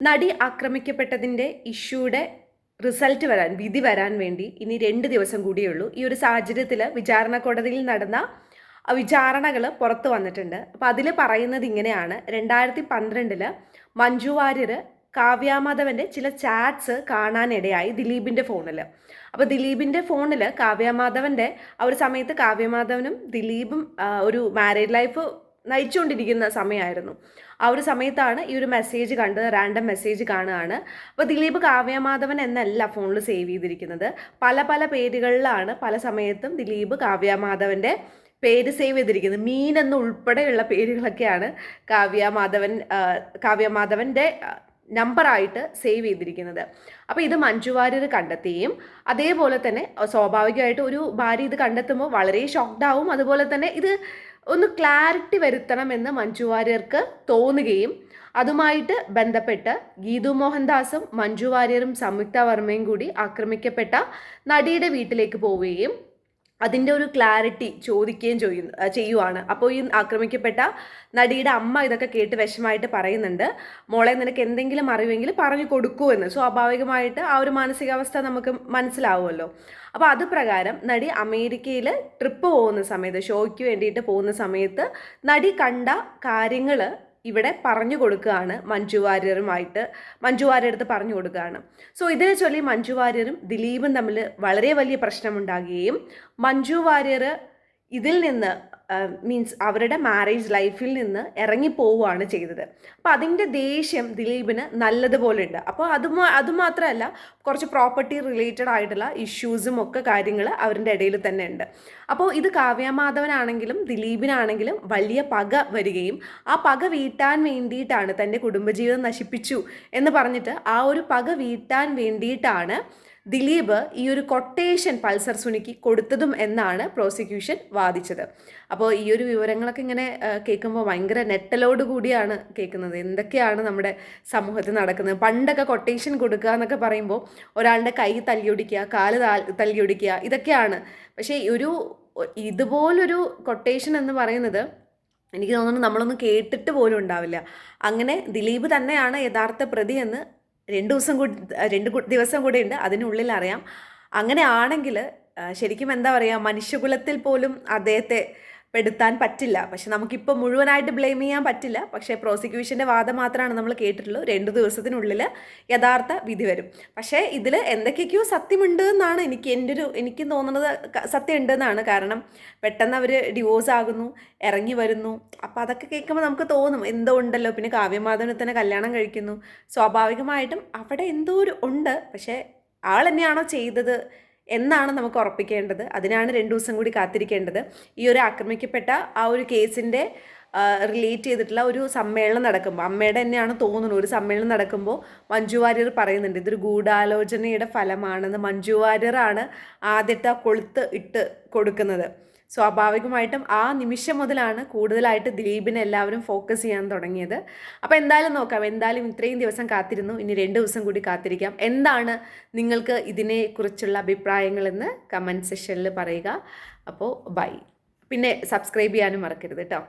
നടി ആക്രമിക്കപ്പെട്ടതിന്റെ ഇഷ്യൂടെ റിസൾട്ട് വരാൻ വിധി വരാൻ വേണ്ടി ഇനി രണ്ട് ദിവസം കൂടിയേ ഉള്ളൂ. ഈ ഒരു സാഹചര്യത്തിൽ വിചാരണ കോടതിയിൽ നടന്ന വിചാരണകൾ പുറത്തു വന്നിട്ടുണ്ട്. അപ്പോൾ അതിൽ പറയുന്നത് ഇങ്ങനെയാണ്. രണ്ടായിരത്തി പന്ത്രണ്ടിൽ മഞ്ജു വാര്യർ കാവ്യാമാധവന്റെ ചില ചാറ്റ്സ് കാണാനിടയായി ദിലീപിന്റെ ഫോണിൽ അപ്പോൾ ദിലീപിന്റെ ഫോണിൽ കാവ്യാമാധവന്റെ ആ ഒരു സമയത്ത് കാവ്യമാധവനും ദിലീപും ഒരു മാരീഡ് ലൈഫ് നയിച്ചുകൊണ്ടിരിക്കുന്ന സമയമായിരുന്നു. ആ ഒരു സമയത്താണ് ഈ ഒരു മെസ്സേജ് കണ്ടത് റാൻഡം മെസ്സേജ് കാണുകയാണ്. അപ്പോൾ ദിലീപ് കാവ്യമാധവൻ എന്നല്ല ഫോണിൽ സേവ് ചെയ്തിരിക്കുന്നത്. പല പല പേരുകളിലാണ് പല സമയത്തും ദിലീപ് കാവ്യമാധവന്റെ പേര് സേവ് ചെയ്തിരിക്കുന്നത്. മീൻ എന്ന് ഉൾപ്പെടെയുള്ള പേരുകളൊക്കെയാണ് കാവ്യമാധവൻ കാവ്യമാധവന്റെ നമ്പറായിട്ട് സേവ് ചെയ്തിരിക്കുന്നത്. അപ്പോൾ ഇത് മഞ്ജു വാര്യർ കണ്ടെത്തുകയും അതേപോലെ തന്നെ സ്വാഭാവികമായിട്ട് ഒരു ഭാര്യ ഇത് കണ്ടെത്തുമ്പോൾ വളരെ ഷോക്ക്ഡ് ആവും. അതുപോലെ തന്നെ ഇത് ഒന്ന് ക്ലാരിറ്റി വരുത്തണമെന്ന് മഞ്ജു വാര്യർക്ക് തോന്നുകയും അതുമായിട്ട് ബന്ധപ്പെട്ട് ഗീതു മോഹൻദാസും മഞ്ജു വാര്യരും സംയുക്ത വർമ്മയും കൂടി ആക്രമിക്കപ്പെട്ട നടിയുടെ വീട്ടിലേക്ക് പോവുകയും അതിന്റെ ഒരു ക്ലാരിറ്റി ചോദിക്കുകയും ചെയ്യുന്നു ചെയ്യുവാണ്. അപ്പോൾ ഈ ആക്രമിക്കപ്പെട്ട നടിയുടെ അമ്മ ഇതൊക്കെ കേട്ട് വിഷമായിട്ട് പറയുന്നുണ്ട്. മോളെ നിനക്ക് എന്തെങ്കിലും അറിവെങ്കിൽ പറഞ്ഞു കൊടുക്കൂ എന്ന്. സ്വാഭാവികമായിട്ട് ആ ഒരു മാനസികാവസ്ഥ നമുക്ക് മനസ്സിലാവുമല്ലോ. അപ്പോൾ അത് പ്രകാരം നടി അമേരിക്കയിൽ ട്രിപ്പ് പോകുന്ന സമയത്ത് ഷോയ്ക്ക് വേണ്ടിയിട്ട് പോകുന്ന സമയത്ത് നടി കണ്ട കാര്യങ്ങൾ ഇവിടെ പറഞ്ഞു കൊടുക്കുകയാണ് മഞ്ജു വാര്യറുമായിട്ട് മഞ്ജു വാര്യർ അടുത്ത് പറഞ്ഞു കൊടുക്കുകയാണ്. സോ ഇതിനെ ചൊല്ലി മഞ്ജു വാര്യറും ദിലീപും തമ്മിൽ വളരെ വലിയ പ്രശ്നമുണ്ടാകുകയും മഞ്ജു വാര്യർ ഇതിൽ നിന്ന് മീൻസ് അവരുടെ മാരേജ് ലൈഫിൽ നിന്ന് ഇറങ്ങി പോവുകയാണ് ചെയ്തത്. അപ്പോൾ അതിന്റെ ദേഷ്യം ദിലീപിന് നല്ലതുപോലെ ഉണ്ട്. അപ്പോൾ അത് അതുമാത്രമല്ല കുറച്ച് പ്രോപ്പർട്ടി റിലേറ്റഡ് ആയിട്ടുള്ള ഇഷ്യൂസും ഒക്കെ കാര്യങ്ങൾ അവരുടെ ഇടയിൽ തന്നെ ഉണ്ട്. അപ്പോൾ ഇത് കാവ്യമാധവനാണെങ്കിലും ദിലീപിനാണെങ്കിലും വലിയ പക വരികയും ആ പക വീട്ടാൻ വേണ്ടിയിട്ടാണ് തന്റെ കുടുംബജീവിതം നശിപ്പിച്ചു എന്ന് പറഞ്ഞിട്ട് ആ ഒരു പക വീട്ടാൻ വേണ്ടിയിട്ടാണ് ദിലീപ് ഈ ഒരു കൊട്ടേഷൻ പൾസർ സുനിക്ക് കൊടുത്തതും എന്നാണ് പ്രോസിക്യൂഷൻ വാദിച്ചത്. അപ്പോൾ ഈ ഒരു വിവരങ്ങളൊക്കെ ഇങ്ങനെ കേൾക്കുമ്പോൾ ഭയങ്കര നെട്ടലോട് കൂടിയാണ് കേൾക്കുന്നത്. എന്തൊക്കെയാണ് നമ്മുടെ സമൂഹത്തിൽ നടക്കുന്നത്? പണ്ടൊക്കെ കൊട്ടേഷൻ കൊടുക്കുക എന്നൊക്കെ പറയുമ്പോൾ ഒരാളുടെ കൈ തല്ലിയൊടിക്കുക കാൽ തല്ലിയൊടിക്കുക ഇതൊക്കെയാണ്. പക്ഷേ ഒരു ഇതുപോലൊരു കൊട്ടേഷൻ എന്ന് പറയുന്നത് എനിക്ക് തോന്നുന്നു നമ്മളൊന്നും കേട്ടിട്ട് പോലും ഉണ്ടാവില്ല. അങ്ങനെ ദിലീപ് തന്നെയാണ് യഥാർത്ഥ പ്രതി എന്ന് രണ്ട് ദിവസം കൂടി രണ്ട് ദിവസം കൂടെ ഉണ്ട്. അതിനുള്ളിൽ അറിയാം. അങ്ങനെ ആണെങ്കിൽ ശരിക്കും എന്താ പറയുക മനുഷ്യകുലത്തിൽ പോലും അദ്ദേഹത്തെ പെടുത്താൻ പറ്റില്ല. പക്ഷെ നമുക്കിപ്പോൾ മുഴുവനായിട്ട് ബ്ലെയിം ചെയ്യാൻ പറ്റില്ല. പക്ഷേ പ്രോസിക്യൂഷന്റെ വാദം മാത്രമാണ് നമ്മൾ കേട്ടിട്ടുള്ളൂ രണ്ട് ദിവസത്തിനുള്ളിൽ യഥാർത്ഥ വിധി വരും. പക്ഷേ ഇതിൽ എന്തൊക്കെയൊക്കെയോ സത്യമുണ്ട് എന്നാണ് എനിക്ക് എന്റെ ഒരു എനിക്ക് തോന്നുന്നത് ക- സത്യം ഉണ്ടെന്നാണ് കാരണം പെട്ടെന്ന് അവർ ഡിവോഴ്സ് ആകുന്നു ഇറങ്ങി വരുന്നു. അപ്പോൾ അതൊക്കെ കേൾക്കുമ്പോൾ നമുക്ക് തോന്നും എന്തോ ഉണ്ടല്ലോ. പിന്നെ കാവ്യമാധവനെ തന്നെ കല്യാണം കഴിക്കുന്നു. സ്വാഭാവികമായിട്ടും അവിടെ എന്തോ ഒരു ഉണ്ട്. പക്ഷേ ആൾ തന്നെയാണോ ചെയ്തത്? എന്നാണ് നമുക്ക് ഉറപ്പിക്കേണ്ടത്. അതിനാണ് രണ്ട് ദിവസം കൂടി കാത്തിരിക്കേണ്ടത്. ഈ ഒരു ആക്രമിക്കപ്പെട്ട ആ ഒരു കേസിന്റെ റിലേറ്റ് ചെയ്തിട്ടുള്ള ഒരു സമ്മേളനം നടക്കുമ്പോൾ അമ്മയുടെ തന്നെയാണ് തോന്നുന്നത് ഒരു സമ്മേളനം നടക്കുമ്പോൾ മഞ്ജു വാര്യർ പറയുന്നുണ്ട് ഇതൊരു ഗൂഢാലോചനയുടെ ഫലമാണെന്ന് മഞ്ജു വാര്യറാണ് ആദ്യത്തെ കൊളുത്ത് ഇട്ട് കൊടുക്കുന്നത്. സ്വാഭാവികമായിട്ടും ആ നിമിഷം മുതലാണ് കൂടുതലായിട്ട് ദിലീപിനെ എല്ലാവരും ഫോക്കസ് ചെയ്യാൻ തുടങ്ങിയത്. അപ്പോൾ എന്തായാലും നോക്കാം എന്തായാലും ഇത്രയും ദിവസം കാത്തിരുന്നു ഇനി രണ്ട് ദിവസം കൂടി കാത്തിരിക്കാം. എന്താണ് നിങ്ങൾക്ക് ഇതിനെക്കുറിച്ചുള്ള അഭിപ്രായങ്ങളെന്ന് കമന്റ് സെക്ഷനിൽ പറയുക. അപ്പോൾ ബൈ പിന്നെ സബ്സ്ക്രൈബ് ചെയ്യാനും മറക്കരുത് കേട്ടോ